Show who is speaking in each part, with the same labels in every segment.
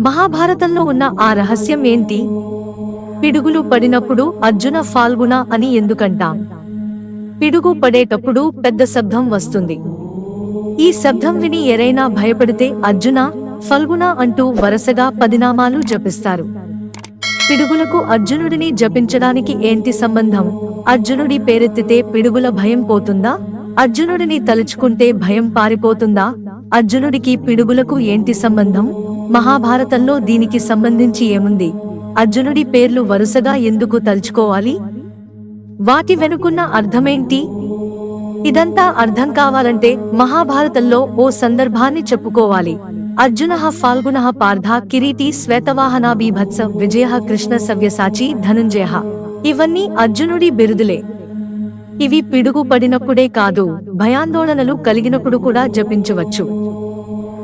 Speaker 1: మహాభారతంలో ఉన్న ఆ రహస్యం ఏంటి? పిడుగులు పడినప్పుడు అర్జున ఫాల్గుణ అని ఎందుకంటాం? పిడుగు పడేటప్పుడు పెద్ద శబ్దం వస్తుంది. ఈ శబ్దం విని ఎరైనా భయపడితే అర్జున ఫల్గుణ అంటూ వరుసగా పదినామాలు జపిస్తారు. పిడుగులకు అర్జునుడిని జపించడానికి ఏంటి సంబంధం? అర్జునుడి పేరెత్తితే పిడుగుల భయం పోతుందా? అర్జునుడిని తలుచుకుంటే భయం పారిపోతుందా? అర్జునుడికి పిడుగులకు ఏంటి సంబంధం? మహాభారతంలో దీనికి సంబంధించి ఏముంది? అర్జునుడి పేర్లు వరుసగా ఎందుకు తలుచుకోవాలి? వాటి వెనుకున్న అర్థమేంటి? ఇదంతా అర్థం కావాలంటే మహాభారతంలో ఓ సందర్భాన్ని చెప్పుకోవాలి. అర్జున ఫాల్గుణ పార్థ కిరీటి శ్వేతవాహన బీభత్స విజయ కృష్ణ సవ్యసాచి ధనుంజయ. ఇవన్నీ అర్జునుడి బిరుదులే. ఇవి పిడుగు పడినప్పుడే కాదు భయాందోళనలు కలిగినప్పుడు కూడా జపించవచ్చు.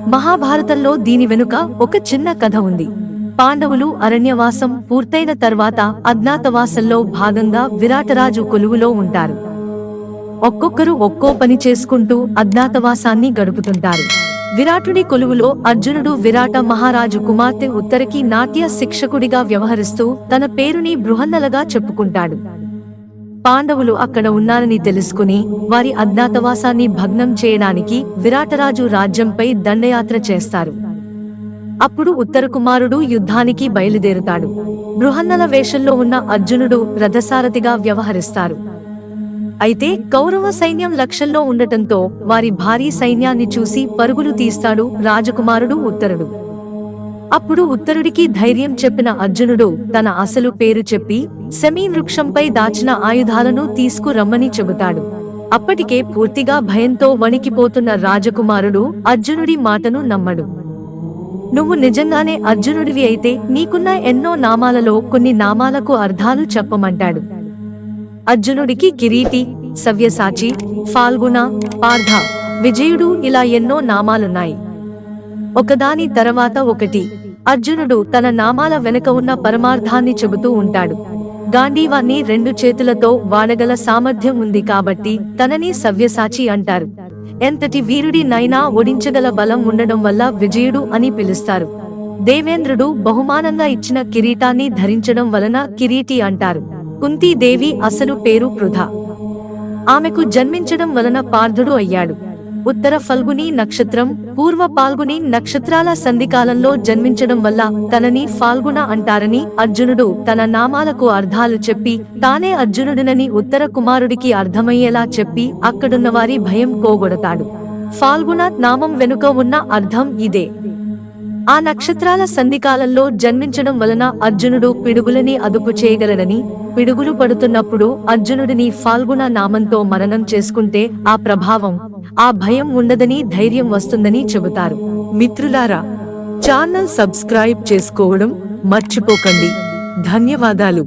Speaker 1: మహాభారతంలో దీని వెనుక ఒక చిన్న కథ ఉంది. పాండవులు అరణ్యవాసం పూర్తయిన తర్వాత అజ్ఞాతవాసంలో భాగంగా విరాటరాజు కొలువులో ఉంటారు. ఒక్కొక్కరు ఒక్కో పని చేసుకుంటూ అజ్ఞాతవాసాన్ని గడుపుతుంటారు. విరాటుడి కొలువులో అర్జునుడు విరాట మహారాజు కుమార్తె ఉత్తరకి నాట్య శిక్షకుడిగా వ్యవహరిస్తూ తన పేరుని బృహన్నలగా చెప్పుకుంటాడు. పాండవులు అక్కడ ఉన్నారని తెలుసుకుని వారి అజ్ఞాతవాసాన్ని భగ్నం చేయడానికి విరాటరాజు రాజ్యంపై దండయాత్ర చేస్తారు. అప్పుడు ఉత్తరకుమారుడు యుద్ధానికి బయలుదేరుతాడు. బృహన్నల వేషంలో ఉన్న అర్జునుడు రథసారథిగా వ్యవహరిస్తారు. అయితే కౌరవ సైన్యం లక్షల్లో ఉండటంతో వారి భారీ సైన్యాన్ని చూసి పరుగులు తీస్తాడు రాజకుమారుడు ఉత్తరుడు. అప్పుడు ఉత్తరుడికి ధైర్యం చెప్పిన అర్జునుడు తన అసలు పేరు చెప్పి సెమీ వృక్షంపై దాచిన ఆయుధాలను తీసుకురమ్మని చెబుతాడు. అప్పటికే పూర్తిగా భయంతో వణికిపోతున్న రాజకుమారుడు అర్జునుడి మాటను నమ్మడు. నువ్వు నిజంగానే అర్జునుడివి అయితే నీకున్న ఎన్నో నామాలలో కొన్ని నామాలకు అర్థాలు చెప్పమంటాడు. అర్జునుడికి కిరీటి సవ్యసాచి ఫాల్గుణ పార్థ విజయుడు ఇలా ఎన్నో నామాలున్నాయి. ఒకదాని తర్వాత ఒకటి. అర్జునుడు తన నామాల వెనుక ఉన్న పరమార్థాన్ని చెబుతూ ఉంటాడు. గాంధీవాన్ని రెండు చేతులతో వాడగల సామర్థ్యం ఉంది కాబట్టి తనని సవ్యసాచి అంటారు. ఎంతటి వీరుడి నైనా ఓడించగల బలం ఉండడం వల్ల విజయుడు అని పిలుస్తారు. దేవేంద్రుడు బహుమానంగా ఇచ్చిన కిరీటాన్ని ధరించడం వలన కిరీటి అంటారు. కుంతీదేవి అసలు పేరు పృథ. ఆమెకు జన్మించడం వలన పార్థుడు అయ్యాడు. ఉత్తర ఫల్గుని నక్షత్రం పూర్వ పాల్గుని నక్షత్రాల సంధికాలంలో జన్మించడం వల్ల తనని ఫాల్గుణ అంటారని అర్జునుడు తన నామాలకు అర్థాలు చెప్పి తానే అర్జునుడినని ఉత్తర కుమారుడికి అర్థమయ్యేలా చెప్పి అక్కడున్న వారి భయం పోగొడతాడు. ఫాల్గుణ నామం వెనుక ఉన్న అర్థం ఇదే. ఆ నక్షత్రాల సంధికాలంలో జన్మించడం వలన అర్జునుడు పిడుగులని అదుపు చేయగలడని పిడుగులు పడుతున్నప్పుడు అర్జునుడిని ఫాల్గుణ నామంతో మననం చేసుకుంటే ఆ ప్రభావం ఆ భయం ఉండదని ధైర్యం వస్తుందని చెబుతారు. మిత్రులారా ఛానల్ సబ్స్క్రైబ్ చేసుకోవడం మర్చిపోకండి. ధన్యవాదాలు.